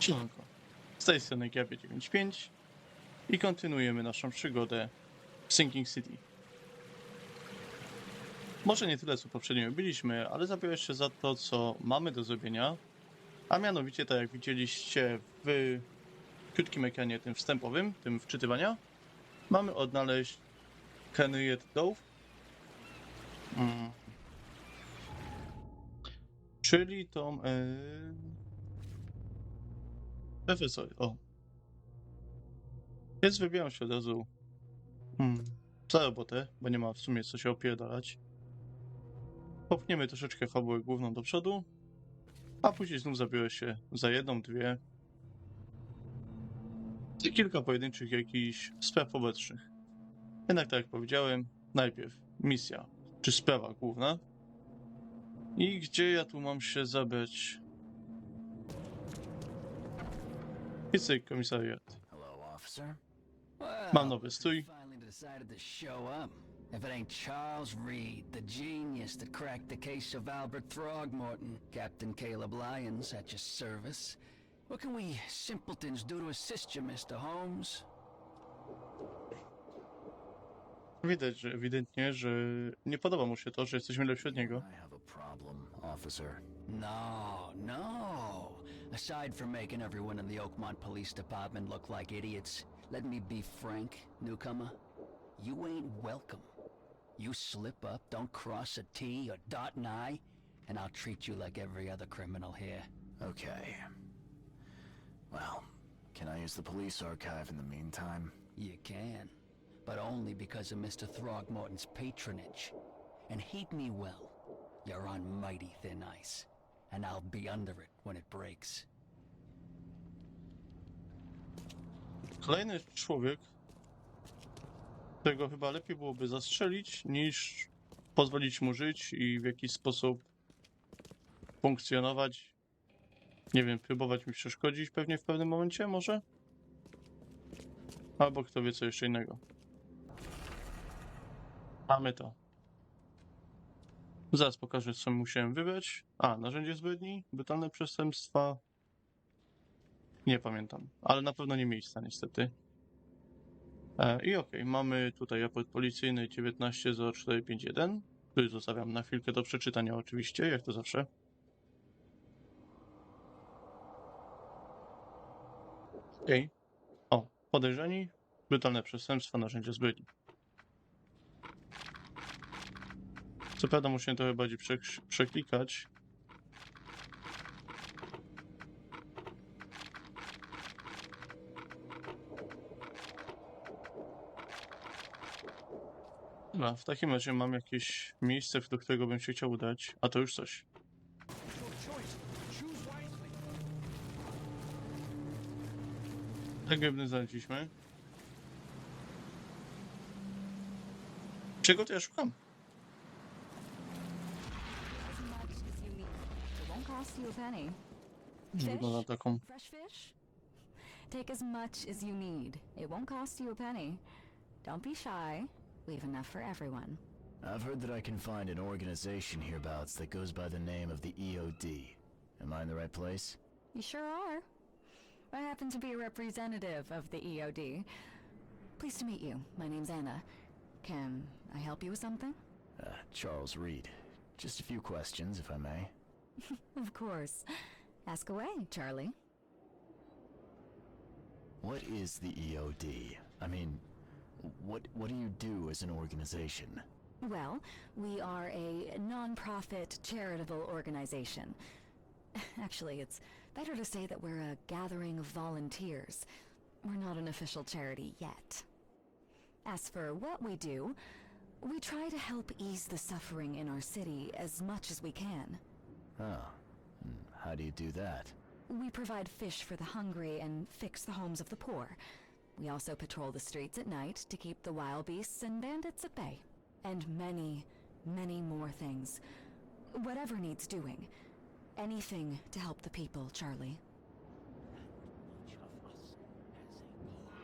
Siemanko. Z tej strony GB95 i kontynuujemy naszą przygodę w Sinking City. Może nie tyle, co poprzednio byliśmy, ale zabiorę się za to, co mamy do zrobienia, a mianowicie, tak jak widzieliście w krótkim ekranie tym wstępowym, tym wczytywania, mamy odnaleźć Henriette Dove, mm. czyli tą... Yy... Profesor, o. Więc wybieram się od razu hmm, za robotę, bo nie ma w sumie co się opierdalać. Popchniemy troszeczkę fabułę główną do przodu, a później znów zabiorę się za jedną, dwie i kilka pojedynczych jakichś spraw pobocznych. Jednak tak jak powiedziałem, najpierw misja, czy sprawa główna. I gdzie ja tu mam się zabrać? Komisariat. Hello, officer. Well, Mam nowy up. If it ain't Charles Reed, the genius that cracked the case of Albert Throgmorton, Captain Caleb Lyons at your service. What can we simpletons do to assist you, Mr. Holmes? Widać, że ewidentnie, że nie podoba mu się to, że jesteśmy lepsi od niego. I have a problem, officer. No, no. Aside from making everyone in the Oakmont Police Department look like idiots, let me be frank, newcomer. You ain't welcome. You slip up, don't cross a T or dot an I, and I'll treat you like every other criminal here. Okay. Well, can I use the police archive in the meantime? You can, but only because of Mr. Throgmorton's patronage. And heed me well, you're on mighty thin ice, and I'll be under it when it breaks. Kolejny człowiek, którego chyba lepiej byłoby zastrzelić, niż pozwolić mu żyć i w jakiś sposób funkcjonować. Nie wiem, próbować mi przeszkodzić pewnie w pewnym momencie, może? Albo kto wie co jeszcze innego. Mamy to. Zaraz pokażę, co musiałem wybrać. A, narzędzie zbrodni, brutalne przestępstwa. Nie pamiętam, ale na pewno nie miejsca, niestety. E, I okej, mamy tutaj raport policyjny 190451, który zostawiam na chwilkę do przeczytania, oczywiście, jak to zawsze. Okej. O, podejrzani, brutalne przestępstwa, narzędzia zbrodni. Co prawda muszę trochę bardziej przek- przeklikać. Dobra, w takim razie mam jakieś miejsce, do którego bym się chciał udać, a to już coś. Tak jakby znaleźliśmy. Czego to ja szukam? You a penny. Wygląda taką. Fresh fish? Take as much as you need. It won't cost you a penny. Don't be shy. We have enough for everyone. I've heard that I can find an organization hereabouts that goes by the name of the EOD. Am I in the right place? You sure are. I happen to be a representative of the EOD. Pleased to meet you. My name's Anna. Can I help you with something? Uh, Charles Reed. Just a few questions, if I may. Of course. Ask away, Charlie. What is the EOD? I mean, what what do you do as an organization? Well, we are a non-profit charitable organization. Actually, it's better to say that we're a gathering of volunteers. We're not an official charity yet. As for what we do, we try to help ease the suffering in our city as much as we can. Oh, how do you do that? We provide fish for the hungry and fix the homes of the poor. We also patrol the streets at night to keep the wild beasts and bandits at bay. And many, many more things. Whatever needs doing. Anything to help the people, Charlie.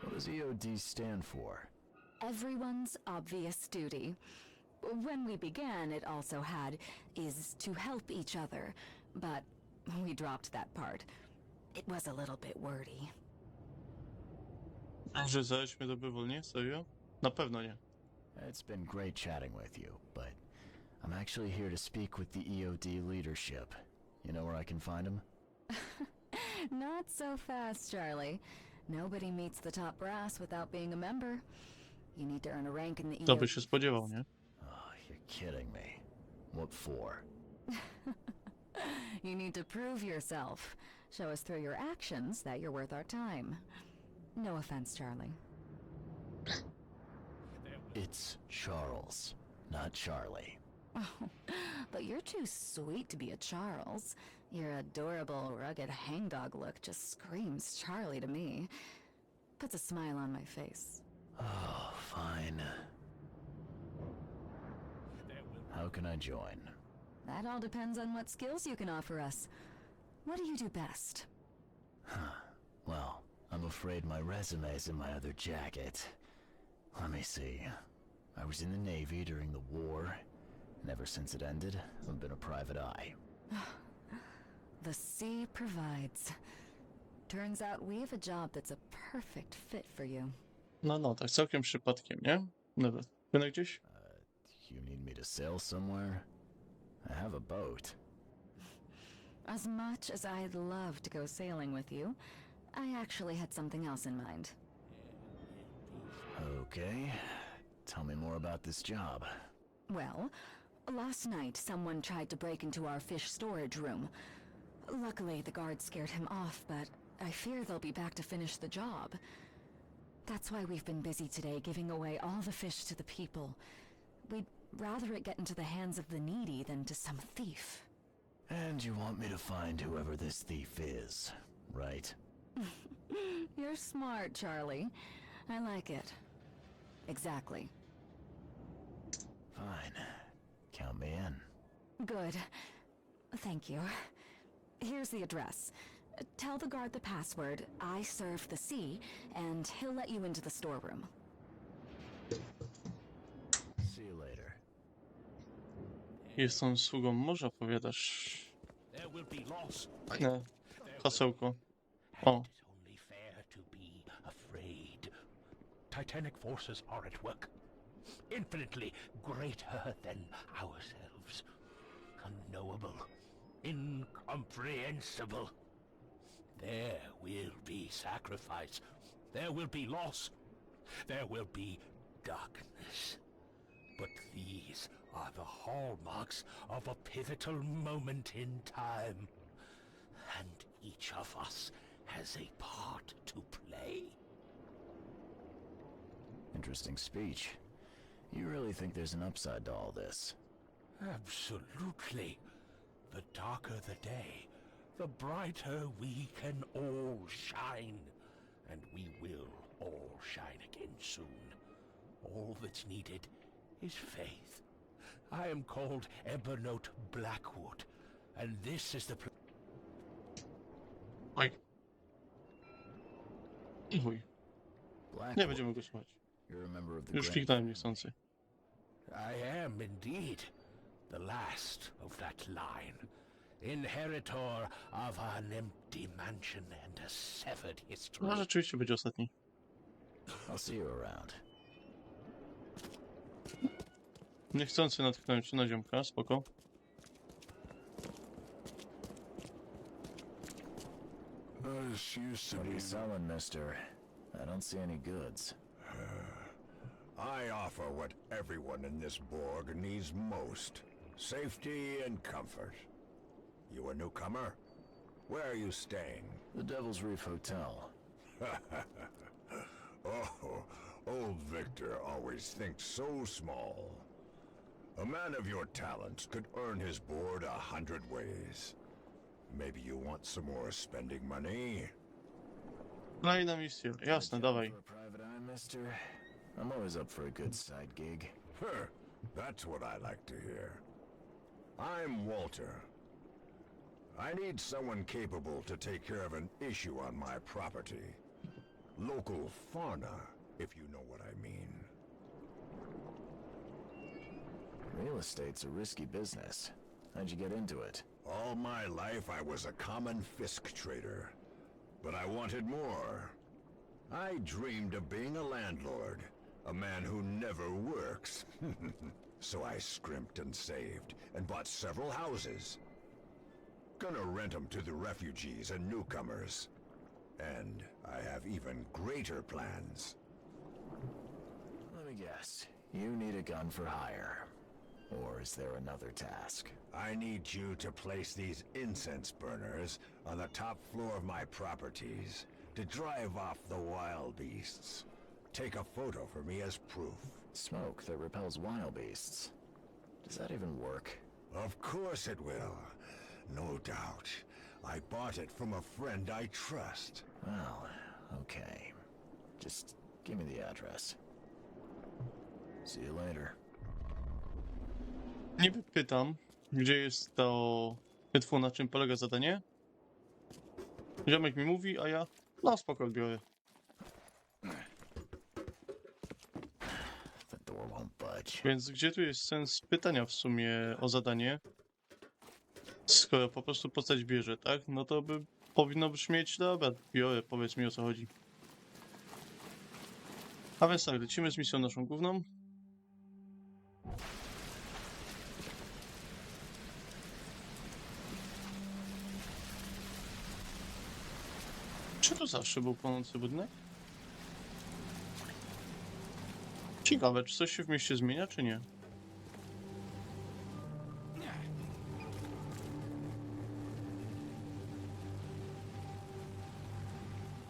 What does EOD stand for? Everyone's obvious duty. When we began, it also had is to help each other, but we dropped that part. It was a little bit wordy. Że zalećmy do bywolnie? Serio? Na pewno nie. It's been great chatting with you, but I'm actually here to speak with the EOD leadership. You know where I can find them? Not so fast, Charlie. Nobody meets the top brass without being a member. You need to earn a rank in the EOD. To EO. by się spodziewał, nie? Oh, kidding me. What for? You need to prove yourself. Show us through your actions that you're worth our time. No offense, Charlie. It's Charles, not Charlie. Oh, but you're too sweet to be a Charles. Your adorable, rugged hangdog look just screams Charlie to me. Puts a smile on my face. Oh, fine. How can I join? That all depends on what skills you can offer us. What do you do best? Well, I'm afraid my resume's in my other jacket. Let me see. I was in the Navy during the war, and ever since it ended, I've been a private eye. The sea provides. Turns out we have a job that's a perfect fit for you. No, no, tak całkiem przypadkiem, nie? Dobra. Płynę gdzieś? You need me to sail somewhere? I have a boat. As much as I'd love to go sailing with you, I actually had something else in mind. Okay. Tell me more about this job. Well, last night someone tried to break into our fish storage room. Luckily, the guards scared him off, but I fear they'll be back to finish the job. That's why we've been busy today giving away all the fish to the people. We'd rather it get into the hands of the needy than to some thief. And you want me to find whoever this thief is, right? You're smart, Charlie. I like it. Exactly. Fine. Count me in. Good. Thank you. Here's the address. Tell the guard the password, I serve the sea, and he'll let you into the storeroom. See you later. Jestem sługą morza, powiadasz. There will be loss. Nie. Hasełko. O, It is only fair afraid. Titanic forces are at work, infinitely greater than ourselves. Unknowable, incomprehensible. There will be sacrifice. There will be loss. There will be darkness. But these are the hallmarks of a pivotal moment in time. And each of us has a part to play. Interesting speech. You really think there's an upside to all this? Absolutely. The darker the day, the brighter we can all shine. And we will all shine again soon. All that's needed is faith. I am called Evernote Blackwood, and this is the oj. Chuj. Black. Nie będziemy go słuchać. You're a member of the Już Grand- kliknąłem niechcący. I am indeed the last of that line, inheritor of an empty mansion and a severed history. No rzeczywiście będzie ostatni. I'll see you around. Niechcący natknąłem się na ziomka, spoko. What are you selling, mister? I don't see any goods. Uh, I offer what everyone in this Borg needs most. Safety and comfort. You a newcomer? Where are you staying? The Devil's Reef Hotel. Oh, old Victor always thinks so small. A man of your talents could earn his board a hundred ways. Maybe you want some more spending money? Kolejna misja. Jasne, dawaj. For a private eye, mister? I'm always up for a good side gig. Huh, that's what I like to hear. I'm Walter. I need someone capable to take care of an issue on my property. Local fauna, if you know what I mean. Real estate's a risky business. How'd you get into it? All my life I was a common fisk trader. but I wanted more. I dreamed of being a landlord, a man who never works. so I scrimped and saved, and bought several houses. Gonna rent them to the refugees and newcomers. And I have even greater plans. Let me guess. You need a gun for hire. Or is there another task? I need you to place these incense burners on the top floor of my properties to drive off the wild beasts. Take a photo for me as proof. Smoke that repels wild beasts. Does that even work? Of course it will. No doubt. I bought it from a friend I trust. Well, okay. Just give me the address. See you later. Niby pytam, gdzie jest to wytwór, na czym polega zadanie. Ziomek mi mówi, a ja no spoko biorę. Więc gdzie tu jest sens pytania w sumie o zadanie? Skoro po prostu postać bierze, tak? No to by powinno brzmieć, dobra, biorę, powiedz mi o co chodzi. A więc tak, lecimy z misją naszą główną. Zawsze był płonący budynek? Ciekawe, czy coś się w mieście zmienia, czy nie?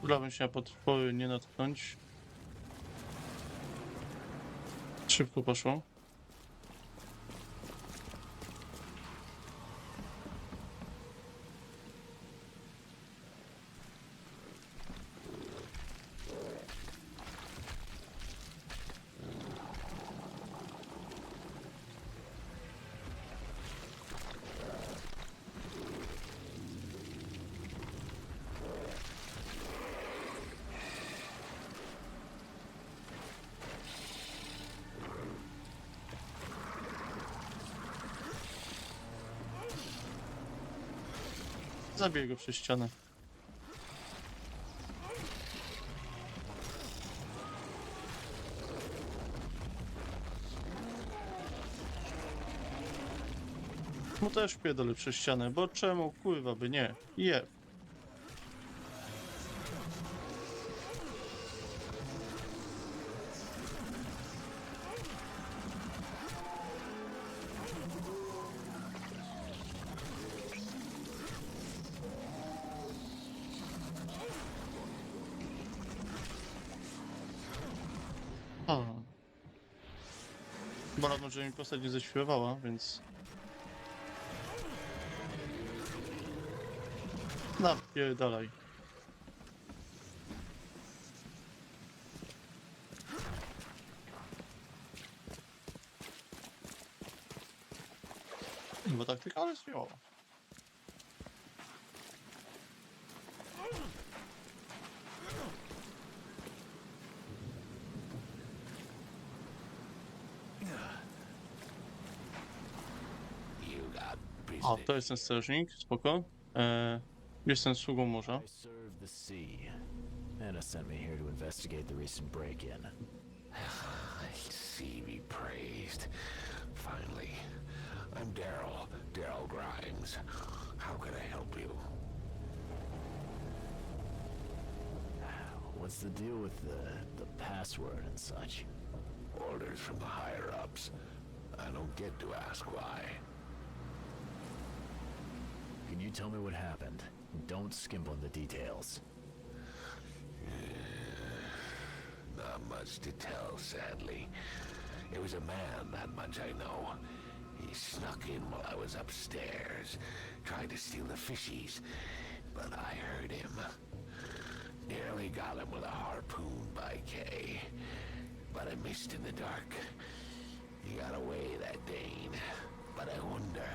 Wolałbym się na potwory nie natknąć. Szybko poszło. Zabiję go przez ścianę. No też pierdolę przez ścianę, bo czemu kurwa by nie? Je. Wolałbym, żeby mi postać nie zaśpiewała, więc... Napierdalaj. Bo taktyka, ale śmiała. Got O, business. to jest ten strażnik, spoko. E, jestem sługą morza. I serve the sea. Anna sent me here to investigate the recent break-in. See me praised. Finally. I'm Daryl. Daryl Grimes. How can I help you? What's the deal with the the password and such? Orders from the higher ups. I don't get to ask why. Can you tell me what happened? Don't skimp on the details. Not much to tell, sadly. It was a man, that much I know. He snuck in while I was upstairs, tried to steal the fishies, but I heard him. Nearly got him with a harpoon by Kay, but I missed in the dark. He got away, that Dane. But I wonder,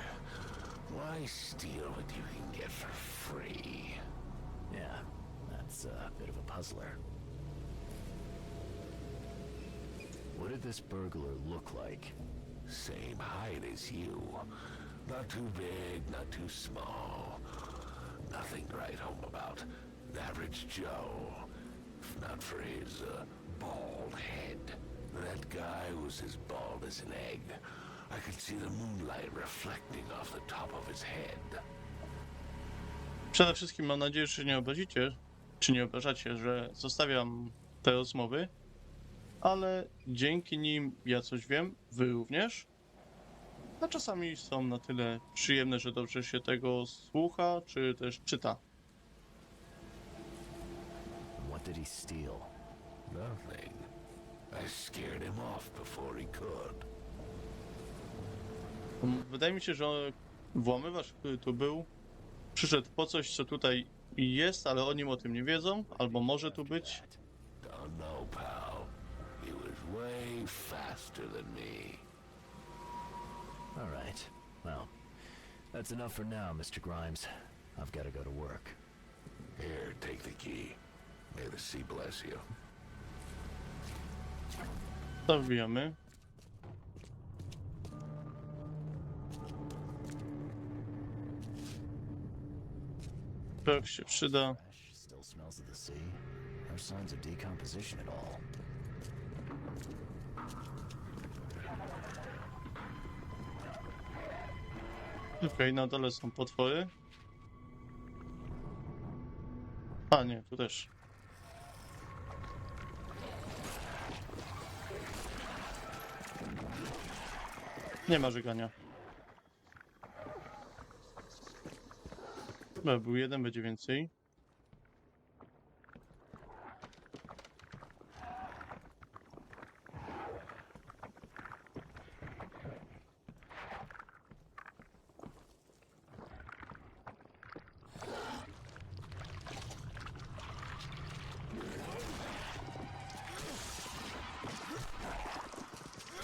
why steal what you can get for free? Yeah, that's a bit of a puzzler. What did this burglar look like? Same height as you. Not too big, not too small. Nothing to write home about. average Joe. If not for his, uh, bald head. That guy was as bald as an egg. I could see the moonlight reflecting off the top of his head. Przede wszystkim mam nadzieję, że nie obrazicie, czy nie obrażacie, że zostawiam te rozmowy, ale dzięki nim ja coś wiem, wy również. A czasami są na tyle przyjemne, że dobrze się tego słucha, czy też czyta. What did he steal? Nothing. I scared him off before he could. Wydaje mi się, że włamywacz, który tu był, przyszedł po coś, co tutaj jest, ale oni o tym nie wiedzą, albo może tu być. Don't know, pal. He was way faster than me. All right. Well, that's enough for now, Mr. Grimes. I've got to go to work. Here, take the key. May the sea bless you. To wbijamy. Pewnie się przyda. Still smells na dole są potwory. A nie, tu też. Nie ma żegania. Dobra, był jeden, będzie więcej.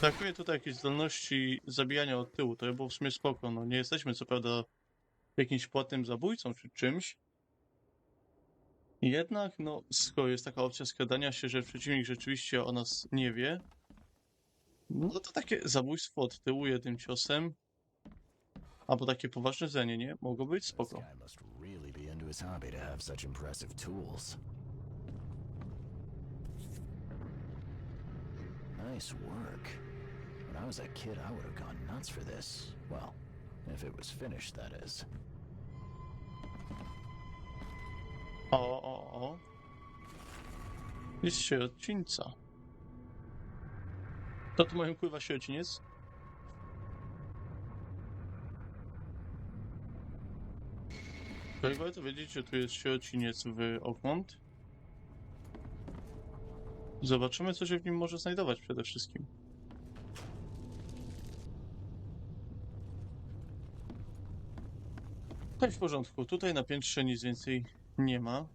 Brakuje tutaj jakiejś zdolności zabijania od tyłu, to by było w sumie spoko. No nie jesteśmy co prawda jakimś płatnym zabójcą czy czymś. Jednak, no, skoro jest taka opcja skradania się, że przeciwnik rzeczywiście o nas nie wie, no to takie zabójstwo od tyłu jednym ciosem, albo takie poważne zranienie mogło być spoko. Nice work. When I was a kid, I would have gone nuts for this. Well, if it was finished, that is. O, o, o. Jest sierocińca. To tu mają pływa sierociniec? Okej, warto wiedzieć, że tu jest sierociniec w Oakmont. Zobaczymy, co się w nim może znajdować przede wszystkim. Tak, w porządku. Tutaj na piętrze nic więcej nie ma.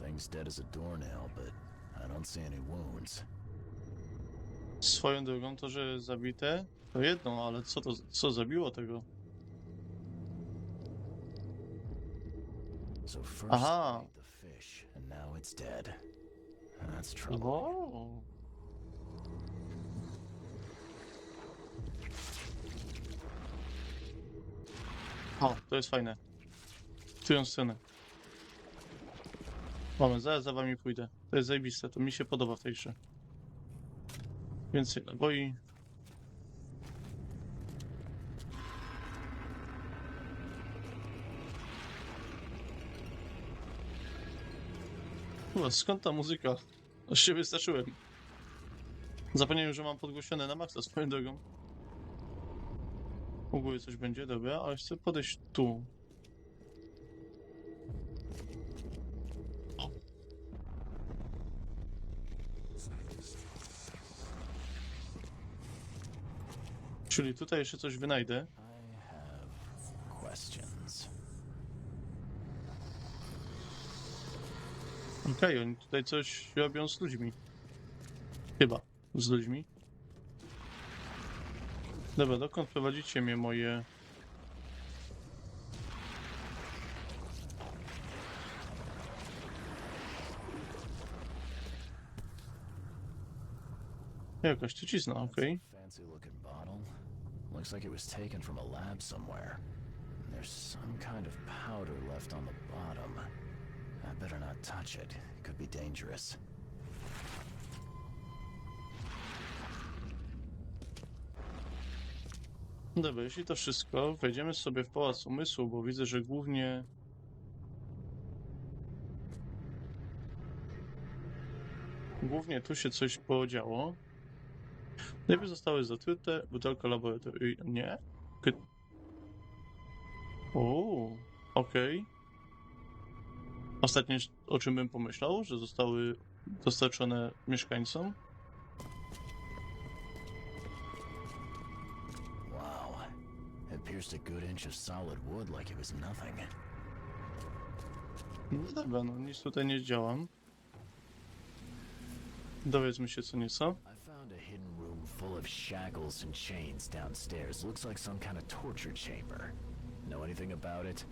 Thing's dead as a doornail, but I don't see any wounds. Swoją drogą to, że zabite, to jedno, ale co to, co zabiło tego? So first Aha. the fish, now it's dead. That's trouble. Wow. O, to jest fajne. Którą stronę? Moment, zaraz za wami pójdę. To jest zajebiste, to mi się podoba w tej grze. Więcej naboi. Kurwa, skąd ta muzyka? Aż się wystraszyłem. Zapomniałem, że mam podgłośnione na maksa swoją drogą. U góry coś będzie, dobra, ale chcę podejść tu. O. Czyli tutaj jeszcze coś wynajdę. I have questions. Okej, oni tutaj coś robią z ludźmi. Chyba z ludźmi. Dobra, dokąd prowadzicie mnie moje... Jakaś trucizna, okej. Fancy looking bottle. Looks like it was taken from a lab somewhere. There's some kind of powder left on the bottom. I better not touch it. It could be dangerous. Dobra, jeśli to wszystko, wejdziemy sobie w Pałac Umysłu, bo widzę, że głównie... Głównie tu się coś podziało. Lewy zostały zatrute, butelka laboratoryjna... Nie? K... Okej. Ostatnie, o czym bym pomyślał, że zostały dostarczone mieszkańcom. Wow. It pierced a good inch of solid wood like it was nothing. No dobra, no nic tutaj nie działam. Dowiedzmy się co nieco. I found a hidden room full of shackles and chains downstairs. Looks like some kind of torture chamber. Know anything about it?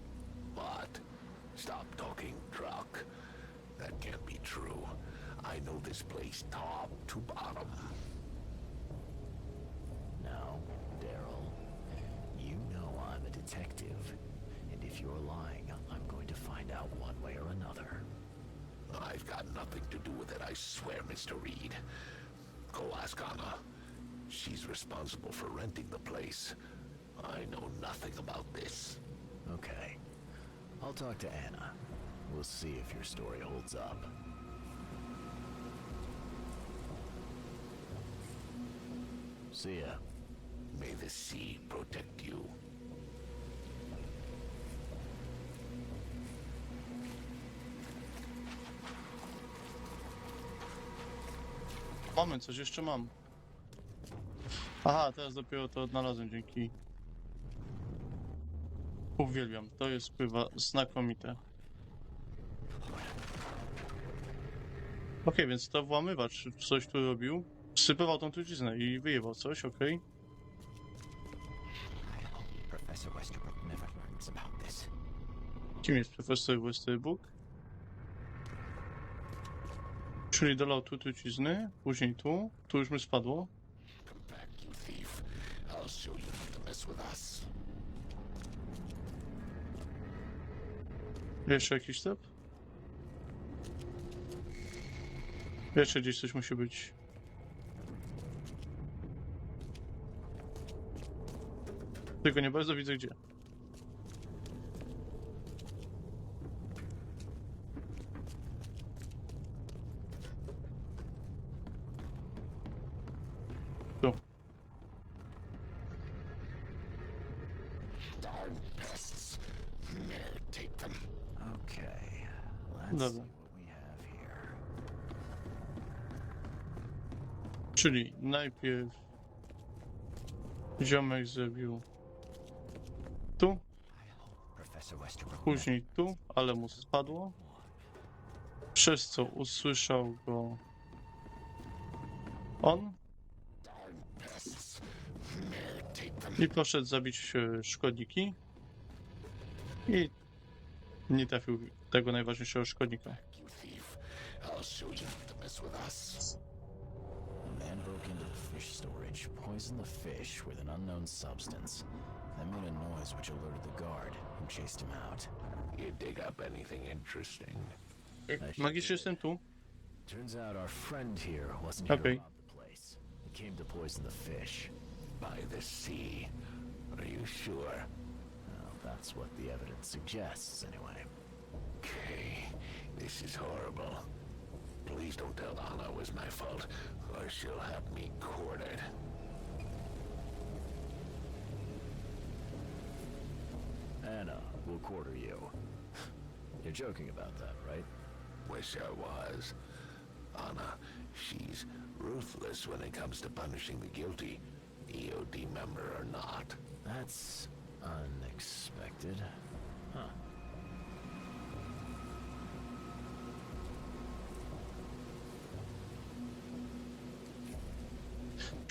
What? Stop talking, Truck. That can't be true. I know this place top to bottom. No, Daryl. You know I'm a detective. And if you're lying, I'm going to find out one way or another. I've got nothing to do with it, I swear, Mr. Reed. Go ask Anna. She's responsible for renting the place. I know nothing about this. Okay. I'll talk to Anna. We'll see if your story holds up. See ya. May the sea protect you. Mamy, coś jeszcze mam. Aha, teraz dopiero to odnalazłem dzięki... Uwielbiam, to jest pływa znakomite. Okej, więc to włamywacz coś tu robił. Wsypywał tą truciznę i wyjebał coś, this. Kim jest profesor Westerbrook? Czyli dolał tu trucizny, później tu, tu już mi spadło. Come back, you thief. I'll show you not to mess with us. Jeszcze jakiś step? Jeszcze gdzieś coś musi być. Tylko nie bardzo widzę gdzie. Tu. Darn pests. Ne'er take them. Okay. Let's Dobra. see what we have here. Czyli najpierw ziomek zrobił tu, później tu, ale mu spadło. Przez co usłyszał go on i poszedł zabić e, szkodniki i nie trafił tego najważniejszego szkodnika. You thief. I'll show you not to mess with us. Fish storage, poisoned the fish with an unknown substance, That made a noise which alerted the guard, who chased him out. You dig up anything interesting? Magicznie jestem tu. Turns out our friend here wasn't here Okay. to rob the place. He came to poison the fish. By the sea. Are you sure? Well, that's what the evidence suggests, anyway. Okay. This is horrible. Please don't tell Anna it was my fault, or she'll have me quartered. Anna, we'll quarter you. You're joking about that, right? Wish I was. Anna, she's ruthless when it comes to punishing the guilty, EOD member or not. That's unexpected. Huh.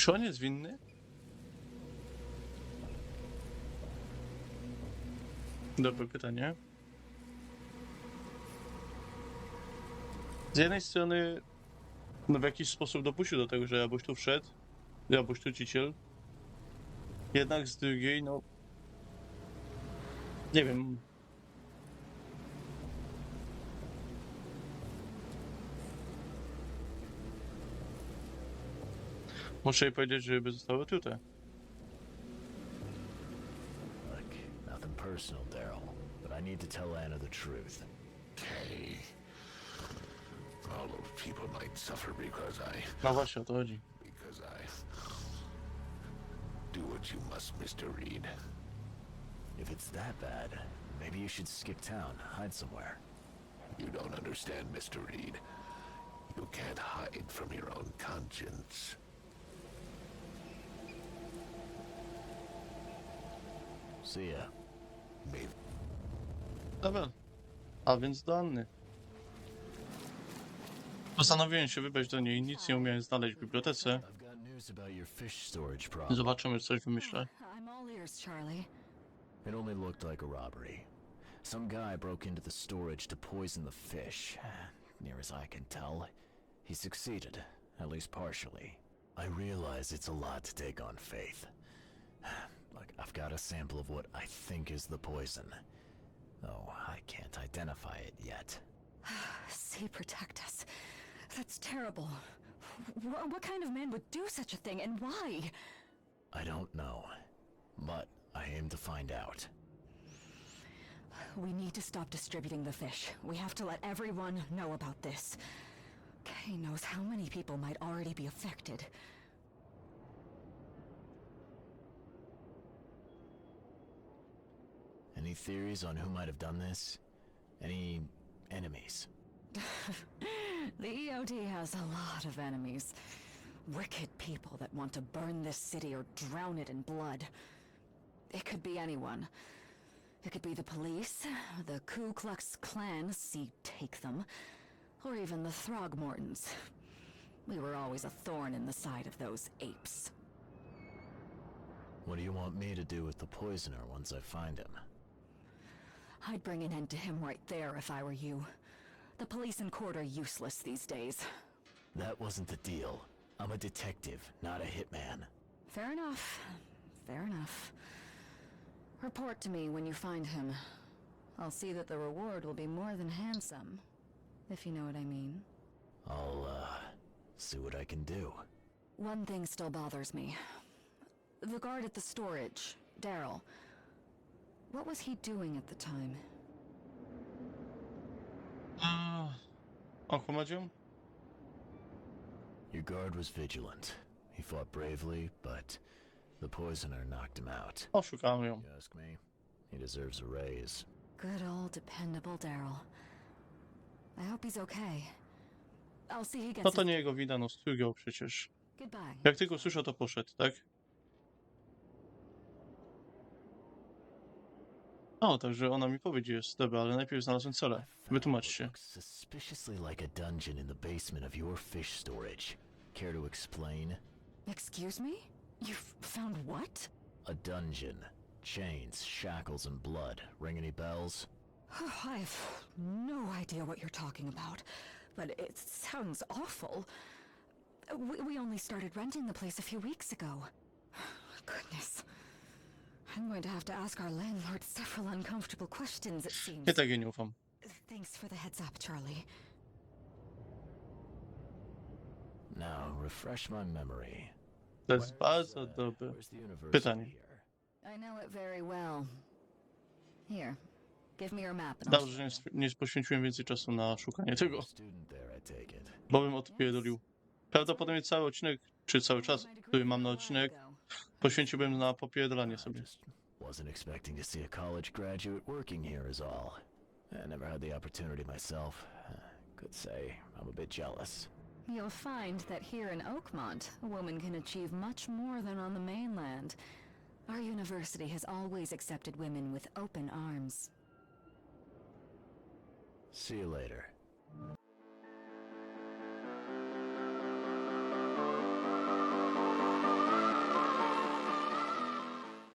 Czy on jest winny? Dobre pytanie. Z jednej strony no w jakiś sposób dopuścił do tego, że Jabuś tu wszedł, Jabuś truciciel. Jednak z drugiej, no... Nie wiem. Muszę jej powiedzieć, żeby zostały otrute. Look, nothing personal, Daryl, but I need to tell Anna the truth. Okay. All those people might suffer because I... No właśnie, o to chodzi. because I... Do what you must, Mr. Reed. If it's that bad, maybe you should skip town, hide somewhere. You don't understand, Mr. Reed. You can't hide from your own conscience. See ya. May Dobra. A więc do Anny. Postanowiłem się wybrać do niej, nic nie umiałem znaleźć w bibliotece. I've got news about your fish storage problem. Zobaczymy, czy coś wymyślę. I'm all ears, Charlie. It only looked like a robbery. Some guy broke into the storage to poison the fish. Near as I can tell, he succeeded, at least partially. I realize it's a lot to take on faith. Look, I've got a sample of what I think is the poison. Oh, I can't identify it yet. Say protect us. That's terrible. Wh- what kind of man would do such a thing, and why? I don't know, but I aim to find out. We need to stop distributing the fish. We have to let everyone know about this. Kay knows how many people might already be affected. Any theories on who might have done this? Any enemies? The EOD has a lot of enemies. Wicked people that want to burn this city or drown it in blood. It could be anyone. It could be the police, the Ku Klux Klan, see take them, or even the Throgmortons. We were always a thorn in the side of those apes. What do you want me to do with the poisoner once I find him? I'd bring an end to him right there if I were you. The police and court are useless these days. That wasn't the deal. I'm a detective, not a hitman. Fair enough. Fair enough. Report to me when you find him. I'll see that the reward will be more than handsome. If you know what I mean. I'll, uh, see what I can do. One thing still bothers me. The guard at the storage, Daryl. What was he doing at the time? Okłamadzią? Your guard was vigilant. He fought bravely, but the poisoner knocked him out. Ją. You ask me, he deserves a raise. Good old dependable Daryl. I hope he's okay. I'll see he gets No to nie jego wina, no przecież. Goodbye. Jak tylko słyszał, to poszedł, tak? O, także ona mi powie, gdzie jest. Dobra, ale najpierw znalazłem I cele. found Wytłumacz what się. looks suspiciously like a dungeon in the basement of your fish storage. Care to explain? Excuse me? You found what? A dungeon. Chains, shackles, and blood. Ring any bells? Oh, I have no idea what you're talking about, but it sounds awful. We, we only started renting the place a few weeks ago. Goodness. I'm going to have to ask our landlord several uncomfortable questions, it seems. Nie tak jej nie ufam. Thanks for the heads up, Charlie. Now, refresh my memory. To jest bardzo uh, dobre. Where's the university pytanie. here? I know it very well. Here, give me your map and I'll Dobrze, że nie, sp- nie poświęciłem więcej czasu na szukanie tego, Student there, I take it. bo bym odpierdolił. Prawdopodobnie cały odcinek, czy cały czas, który mam na odcinek, poświęciłbym na popierdolanie I sobie. just wasn't expecting to see a college graduate working here is all. I never had the opportunity myself. Could say I'm a bit jealous. You'll find that here in Oakmont, a woman can achieve much more than on the mainland. Our university has always accepted women with open arms. See you later.